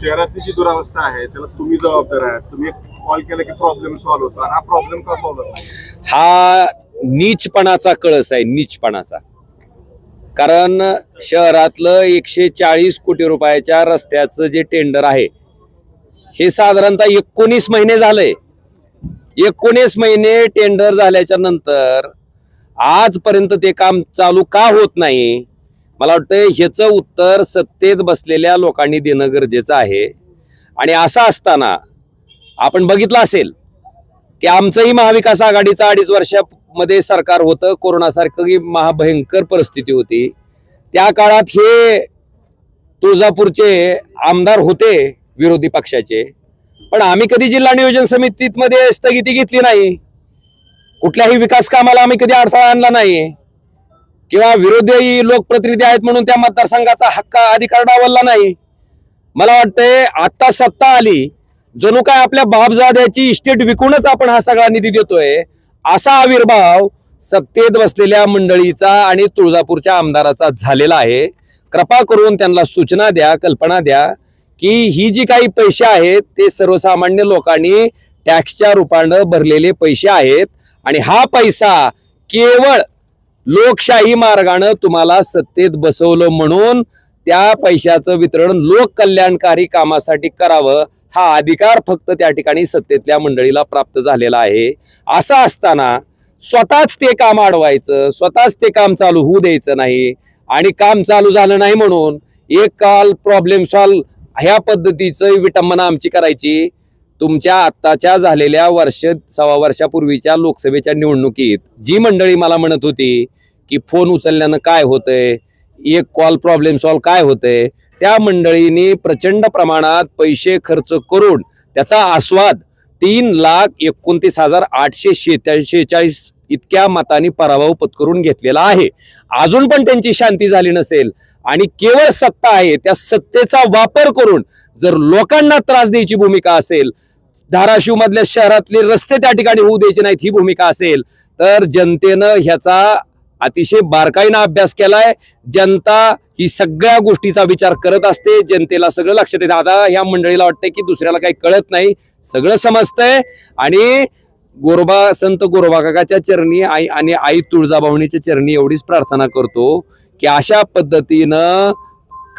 शहरातली जी दुरावस्था आहे त्याला तुम्ही जबाबदार आहात. तुम्ही कॉल केला की प्रॉब्लेम सॉल्व्ह होतो. हा प्रॉब्लेम का सॉल्व्ह होत हा नीचपणाचा कळस आहे नीचपणाचा. कारण शहरातलं एकशे चाळीस कोटी रुपयाच्या रस्त्याचं जे टेंडर आहे हे साधारणतः एकोणीस महिने झालंय. एकोणीस महिने टेंडर झाल्याच्यानंतर आजपर्यंत ते काम चालू का होत नाही मला वाटतं ह्याचं उत्तर सत्तेत बसलेल्या लोकांनी देणं गरजेचं आहे. आणि असं असताना आपण बघितलं असेल की आमचंही महाविकास आघाडीचं अडीच वर्षामध्ये सरकार होतं कोरोनासारखी महाभयंकर परिस्थिती होती. त्या काळात हे तुळजापूरचे आमदार होते विरोधी पक्षाचे. पण आम्ही कधी जिल्हा नियोजन समितीमध्ये स्थगिती घेतली नाही. कुठल्याही विकास कामाला आम्ही कधी अडथळा आणला नाही. किंवा विरोधी लोकप्रतिनिधी आहेत म्हणून त्या मतदारसंघाचा हक्क अधिकार डावलला नाही. मला वाटतंय आता सत्ता आली जणू काय आपल्या बापजाद्याची इस्टेट विकूनच आपण हा सगळा निधी देतोय असा आविर्भाव सत्तेत बसलेल्या मंडळीचा आणि तुळजापूरच्या आमदाराचा झालेला आहे. कृपा करून त्यांना सूचना द्या कल्पना द्या की ही जी काही पैसे आहेत ते सर्वसामान्य लोकांनी टॅक्सच्या रूपानं भरलेले पैसे आहेत आणि हा पैसा केवळ लोकशाही मार्गानं तुम्हाला सत्तेत बसवलं म्हणून त्या पैशाचं वितरण लोक कल्याणकारी कामासाठी करावं हा अधिकार फक्त त्या ठिकाणी सत्तेतल्या मंडळीला प्राप्त झालेला आहे. असं असताना स्वतःच ते काम अडवायचं स्वतःच ते काम चालू होऊ द्यायचं नाही आणि काम चालू झालं नाही म्हणून एक काल प्रॉब्लेम सॉल्व ह्या पद्धतीचं विटंबना आमची करायची. तुमच्या आत्ताच्या झालेल्या वर्ष सव्वा वर्षापूर्वीच्या लोकसभेच्या निवडणुकीत जी मंडळी मला म्हणत होती की फोन उचलल्यानं काय होतंय? एक कॉल प्रॉब्लेम सॉल्व काय होतंय? त्या मंडळींनी प्रचंड प्रमाणात पैसे खर्च करून त्याचा आस्वाद तीन लाख एकोणतीस हजार आठशे शेहेचाळीस इतक्या मतांनी पराभव पत्करून घेतलेला आहे. अजून पण त्यांची शांती झाली नसेल आणि केवळ सत्ता आहे त्या सत्तेचा वापर करून जर लोकांना त्रास द्यायची भूमिका असेल धाराशिव मधल्या शहरातले रस्ते त्या ठिकाणी होऊ द्यायचे नाहीत ही भूमिका असेल तर जनतेनं ह्याचा अतिशय बारकाईनं अभ्यास केलाय. जनता ही सगळ्या गोष्टीचा विचार करत असते. जनतेला सगळं लक्षात येतं आता ह्या मंडळीला वाटतंय की दुसऱ्याला काही कळत नाही. सगळं समजतंय. आणि गोरोबा संत गोरोबाकाकाच्या चरणी आई आणि आई तुळजाभवानीच्या चरणी एवढीच प्रार्थना करतो की अशा पद्धतीनं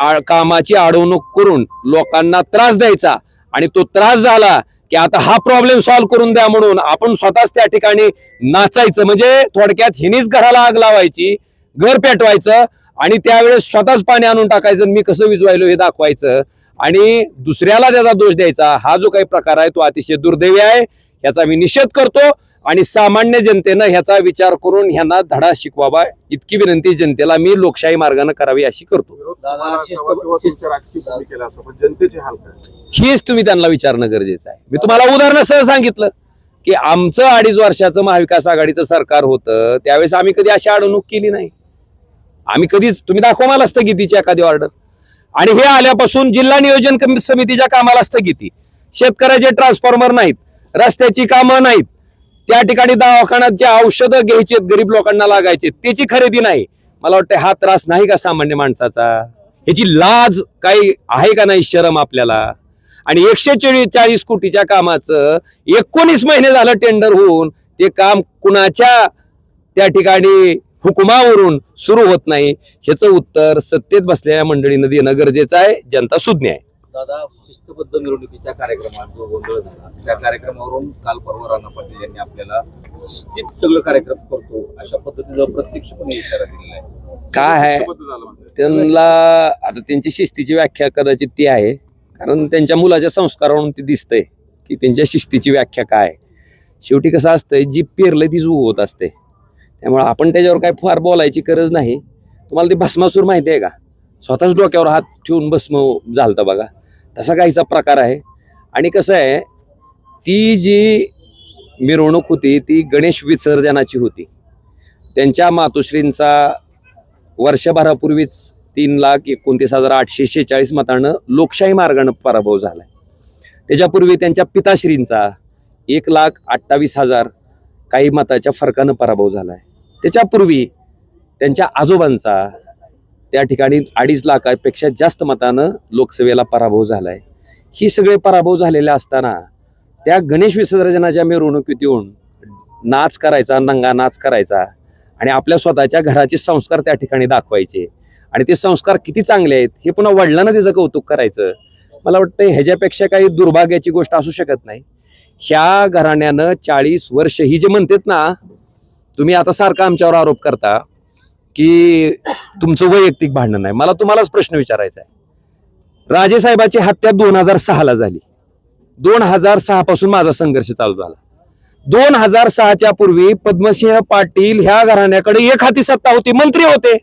आ- कामाची अडवणूक करून लोकांना त्रास द्यायचा. आणि तो त्रास झाला की आता हा प्रॉब्लेम सॉल्व्ह करून द्या म्हणून आपण स्वतःच त्या ठिकाणी नाचायचं. म्हणजे थोडक्यात हिनीच घराला आग लावायची घर पेटवायचं आणि त्यावेळेस स्वतःच पाणी आणून टाकायचं आणि मी कसं विजवायलो हे दाखवायचं. आणि दुसऱ्याला त्याचा दोष द्यायचा. हा जो काही प्रकार आहे तो अतिशय दुर्दैवी आहे. याचा मी निषेध करतो. आणि सामान्य जनतेनं ह्याचा विचार करून ह्यांना धडा शिकवावा इतकी विनंती जनतेला मी लोकशाही मार्गाने करावी अशी करतो. हेच तुम्ही त्यांना विचारणं गरजेचं आहे. मी तुम्हाला उदाहरणासह सांगितलं की आमचं अडीच वर्षाचं महाविकास आघाडीचं सरकार होतं त्यावेळेस आम्ही कधी अशी अडवणूक केली नाही. आम्ही कधीच तुम्ही दाखवा मला स्थगितीची एखादी ऑर्डर. आणि हे आल्यापासून जिल्हा नियोजन समितीच्या कामाला स्थगिती. शेतकऱ्याचे ट्रान्सफॉर्मर नाहीत रस्त्याची कामं नाहीत त्या ठिकाणी दवाखान्यात जे औषधं घ्यायची गरीब लोकांना लागायचे त्याची खरेदी नाही. मला वाटतं हा त्रास नाही का सामान्य माणसाचा? ह्याची लाज काही आहे का नाही शरम आपल्याला? आणि एकशे चाळीस चाळीस कोटीच्या कामाचं एकोणीस महिने झालं टेंडर होऊन ते काम कुणाच्या त्या ठिकाणी हुकुमावरून सुरू होत नाही? ह्याचं उत्तर सत्तेत बसलेल्या मंडळीनं देणं गरजेचं आहे जनता सुज्ञ आहे. दादा शिस्तबद्ध मिरवणुकीच्या कार्यक्रमात जो गोंधळ झाला त्या कार्यक्रमावरून काल परवा राणा पाटील यांनी आपल्याला शिस्तीत सगळं कार्यक्रम करतो अशा पद्धतीचा प्रत्यक्षपणे इशारा दिलेला आहे. काय आहे. त्यांना आता त्यांची शिस्तीची व्याख्या कदाचित ती आहे कारण त्यांच्या मुलाच्या संस्कारावरून ती दिसतंय की त्यांच्या शिस्तीची व्याख्या काय आहे. शेवटी कसं असतंय जी पेरलं ती होत असते. त्यामुळे आपण त्याच्यावर काय फार बोलायची गरज नाही. तुम्हाला ते भस्मासूर माहिती आहे का? स्वतःच डोक्यावर हात ठेवून भस्म झालतं बघा. तसा काहीचा प्रकार आहे. आणि कसं आहे ती जी मिरवणूक होती ती गणेश विसर्जनाची होती. त्यांच्या मातोश्रींचा वर्षभरापूर्वीच तीन लाख एकोणतीस हजार आठशे शेहेचाळीस मतानं लोकशाही मार्गानं पराभव झालाय. त्याच्यापूर्वी त्यांच्या पिताश्रींचा एक लाख अठ्ठावीस हजार काही मताच्या फरकानं पराभव झाला आहे त्याच्यापूर्वी त्यांच्या आजोबांचा त्या ठिकाणी अडीच लाखापेक्षा जास्त मतानं लोकसभेला पराभव झालाय. ही सगळे पराभव झालेले असताना त्या गणेश विसर्जनाच्या मिरवणुकीत येऊन नाच करायचा नंगा नाच करायचा आणि आपल्या स्वतःच्या घराचे संस्कार त्या ठिकाणी दाखवायचे. आणि ते संस्कार किती चांगले आहेत हे पुन्हा वडिलांना त्याचं कौतुक करायचं. मला वाटतं ह्याच्यापेक्षा काही दुर्भाग्याची गोष्ट असू शकत नाही. ह्या घराण्यानं चाळीस वर्ष ही जे म्हणतात ना तुम्ही आता सारखा आमच्यावर आरोप करता की तुमचं वैयक्तिक भांडण आहे. मला तुम्हालाच प्रश्न विचारायचा आहे. राजेसाहेबाची हत्या दोन हजार सहाला झाली. दोन हजार सहा पासून माझा संघर्ष चालू झाला. दोन हजार सहाच्या पूर्वी पद्मसिंह पाटील ह्या घराण्याकडे एक हाती सत्ता होती मंत्री होते.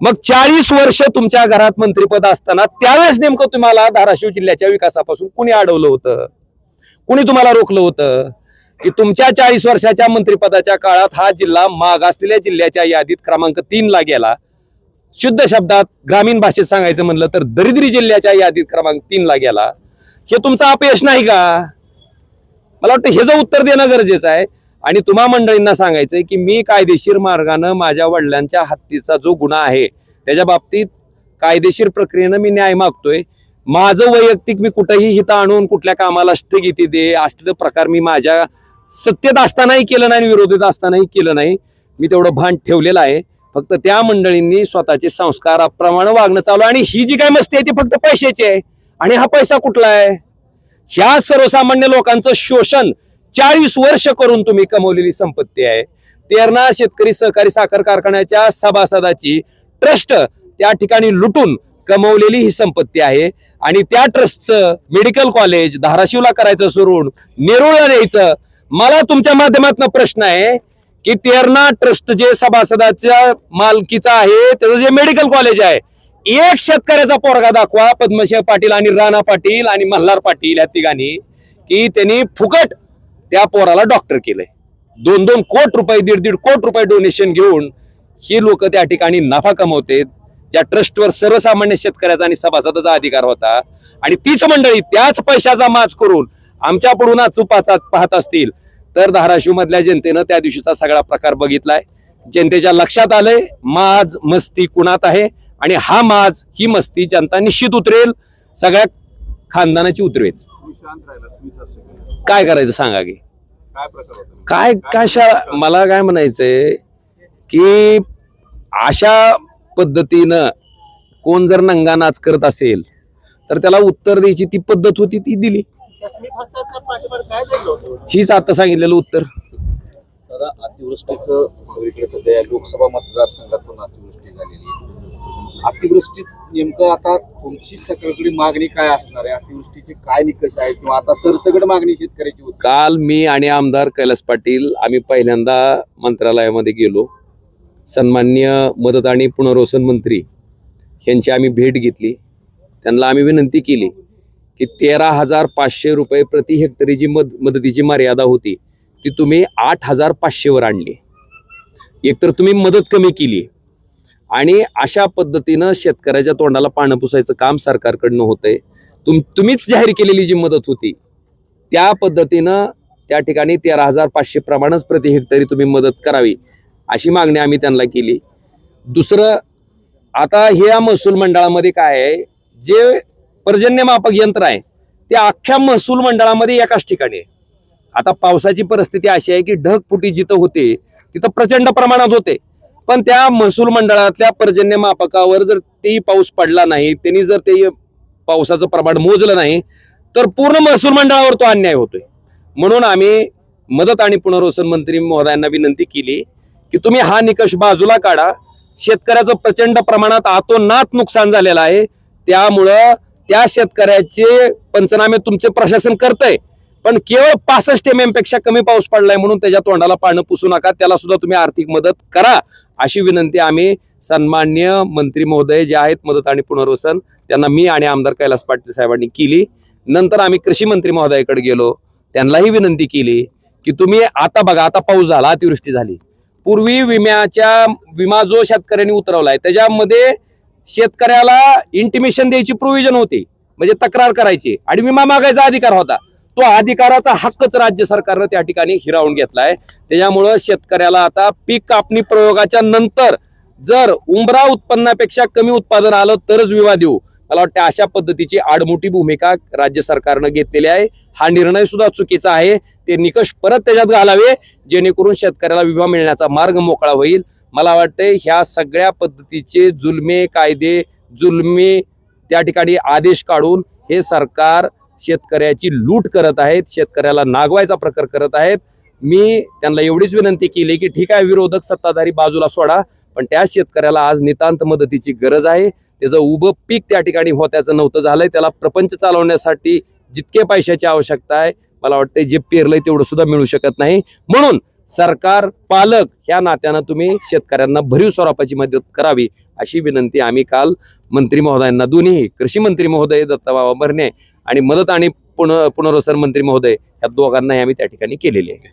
मग चाळीस वर्ष तुमच्या घरात मंत्रीपद असताना त्यावेळेस नेमकं तुम्हाला धाराशिव जिल्ह्याच्या विकासापासून कुणी अडवलं होतं? कुणी तुम्हाला रोखलं होतं? की तुमच्या चाळीस वर्षाच्या मंत्रिपदाच्या काळात हा जिल्हा मागासलेल्या जिल्ह्याच्या यादीत क्रमांक तीन ला गेला. शुद्ध शब्दात ग्रामीण भाषेत सांगायचं म्हणलं तर दरिद्री जिल्ह्याच्या यादीत क्रमांक तीनला गेला. हे तुमचं अपयश नाही का? मला वाटतं हे जर उत्तर देणं गरजेचं आहे. आणि तुम्हा मंडळींना सांगायचंय की मी कायदेशीर मार्गानं माझ्या वडिलांच्या हत्तीचा जो गुन्हा आहे त्याच्या बाबतीत कायदेशीर प्रक्रियेनं मी न्याय मागतोय. माझं वैयक्तिक मी कुठंही हिता आणून कुठल्या कामाला स्थगिती दे असलं प्रकार मी माझ्या सत्तेत असतानाही केलं नाही आणि विरोधीत असतानाही केलं नाही. मी तेवढं भान ठेवलेलं आहे. फक्त त्या मंडळींनी स्वतःचे संस्काराप्रमाणे वागणं चालू आणि ही जी काय मस्ती आहे ती फक्त पैशाची आहे. आणि हा पैसा कुठला आहे? ह्या सर्वसामान्य लोकांचं शोषण चाळीस वर्ष करून तुम्ही कमवलेली संपत्ती आहे. तेरणा शेतकरी सहकारी साखर कारखान्याच्या सभासदाची ट्रस्ट त्या ठिकाणी लुटून कमवलेली ही संपत्ती आहे. आणि त्या ट्रस्टचं मेडिकल कॉलेज धाराशिवला करायचं सोडून नेरुळला द्यायचं मला तुमच्या माध्यमातून प्रश्न आहे. की तेरणा ट्रस्ट जे सभासदाच्या मालकीचं आहे त्याचं जे मेडिकल कॉलेज आहे एक शेतकऱ्याचा पोरगा दाखवा पद्मसिंह पाटील आणि राणा पाटील आणि मल्हार पाटील या तिघांनी की त्यांनी फुकट त्या पोराला डॉक्टर केलंय. दोन दोन कोट रुपये दीड दीड कोट रुपये डोनेशन घेऊन ही लोक त्या ठिकाणी नफा कमवते. त्या ट्रस्टवर सर्वसामान्य शेतकऱ्याचा आणि सभासदाचा अधिकार होता. आणि तीच मंडळी त्याच पैशाचा माज करून आमच्या पुढून चुपाचा पाहत असतील. तर धाराशिव मधल्या जनतेनं त्या दिवशीचा सगळा प्रकार बघितलाय. जनतेच्या लक्षात आलंय माज मस्ती कुणात आहे? आणि हा माज ही मस्ती जनता निश्चित उतरेल. सगळ्या खानदानाची उतरेल. काय करायचं सांगा की? काय प्रकार होता? काय कशा मला काय म्हणायचंय की अशा पद्धतीनं कोण जर नंगा नाच करत असेल तर त्याला उत्तर द्यायची ती पद्धत होती ती दिली. हीच आता सांगितलेलं उत्तर. दादा अतिवृष्टीचं सगळीकडे सध्या लोकसभा मतदारसंघातून अतिवृष्टी झालेली आहे. अतिवृष्टीत नेमकं आता तुमची सगळीकडे मागणी काय असणार आहे? अतिवृष्टीचे काय निकष आहे किंवा आता सरसगड मागणी शेतकऱ्याची होती. काल मी आणि आमदार कैलास पाटील आम्ही पहिल्यांदा मंत्रालयामध्ये गेलो. सन्मान्य मदत आणि पुनर्वसन मंत्री यांची आम्ही भेट घेतली. त्यांना आम्ही विनंती केली. की तेरा हजार पाचशे रुपये प्रति हेक्टरी जी मद मदतीची मर्यादा होती ती तुम्ही आठ हजार पाचशेवर आणली. एकतर तुम्ही मदत कमी केली. आणि अशा पद्धतीनं शेतकऱ्याच्या तोंडाला पानं पुसायचं काम सरकारकडनं होतंय. तुम तुम्हीच जाहीर केलेली जी मदत होती त्या पद्धतीनं त्या ठिकाणी तेरा हजार पाचशे प्रमाणच प्रति हेक्टरी तुम्ही मदत करावी अशी मागणी आम्ही त्यांना केली. दुसरं आता ह्या महसूल मंडळामध्ये काय आहे जे पर्जन्यमापक यंत्र आहे. ते अख्ख्या महसूल मंडळामध्ये एकाच ठिकाणी आहे. आता पावसाची परिस्थिती अशी आहे की ढगफुटी जिथं होते तिथं प्रचंड प्रमाणात होते. पण त्या महसूल मंडळातल्या पर्जन्यमापकावर जर तेही पाऊस पडला नाही त्यांनी जर ते पावसाचं प्रमाण मोजलं नाही तर पूर्ण महसूल मंडळावर तो अन्याय होतोय. म्हणून आम्ही मदत आणि पुनर्वसन मंत्री महोदयांना विनंती केली की तुम्ही हा निकष बाजूला काढा. शेतकऱ्याचं प्रचंड प्रमाणात आतोनात नुकसान झालेलं आहे. त्यामुळं त्या शेतकऱ्याचे पंचनामे तुमचे प्रशासन करतंय. पण केवळ पासष्ट एम एमपेक्षा कमी पाऊस पडलाय म्हणून त्याच्या तोंडाला पानं पुसू नका. त्याला सुद्धा तुम्ही आर्थिक मदत करा. अशी विनंती आम्ही सन्मान्य मंत्री महोदय जे आहेत मदत आणि पुनर्वसन त्यांना मी आणि आमदार कैलास पाटील साहेबांनी केली. नंतर आम्ही कृषी मंत्री महोदयाकडे गेलो. त्यांनाही विनंती केली की तुम्ही आता बघा आता पाऊस झाला अतिवृष्टी झाली. पूर्वी विम्याच्या विमा जो शेतकऱ्यांनी उतरवलाय त्याच्यामध्ये शेतकऱ्याला इंटिमेशन द्यायची प्रोव्हिजन होती. म्हणजे तक्रार करायची. आणि विमा मागायचा अधिकार होता. तो अधिकाराचा हक्कच राज्य सरकारनं त्या ठिकाणी हिरावून घेतलाय. त्याच्यामुळं शेतकऱ्याला आता पीक कापणी प्रयोगाच्या नंतर जर उंबरा उत्पन्नापेक्षा कमी उत्पादन आलं तरच विमा देऊ. मला वाटतं अशा पद्धतीची आडमोठी भूमिका राज्य सरकारनं घेतलेली आहे. हा निर्णय सुद्धा चुकीचा आहे. ते निकष परत त्याच्यात घालावे जेणेकरून शेतकऱ्याला विमा मिळण्याचा मार्ग मोकळा होईल. मला वाटतं ह्या सगळ्या पद्धतीचे जुलमे कायदे जुलमे त्या ठिकाणी आदेश काढून हे सरकार शेतकऱ्याची लूट करत आहेत शेतकऱ्याला नागवायचा प्रकार करत आहेत. मी त्यांना एवढीच विनंती केली की ठीक आहे विरोधक सत्ताधारी बाजूला सोडा पण त्या शेतकऱ्याला आज नितांत मदतीची गरज आहे. त्याचं उभं पीक त्या ठिकाणी होत्याचं नव्हतं झालंय. त्याला प्रपंच चालवण्यासाठी जितके पैशाची आवश्यकता आहे मला वाटते जे पेरलंय तेवढं सुद्धा मिळू शकत नाही. म्हणून सरकार पालक ह्या नात्यानं तुम्ही शेतकऱ्यांना भरीव स्वरूपाची मदत करावी अशी विनंती आम्ही काल मंत्री महोदयांना दोन्ही कृषी मंत्री महोदय दत्ताबाबा भरणे आणि मदत आणि पुन पुनर्वसन मंत्री महोदय या दोघांनाही आम्ही त्या ठिकाणी केलेली आहे.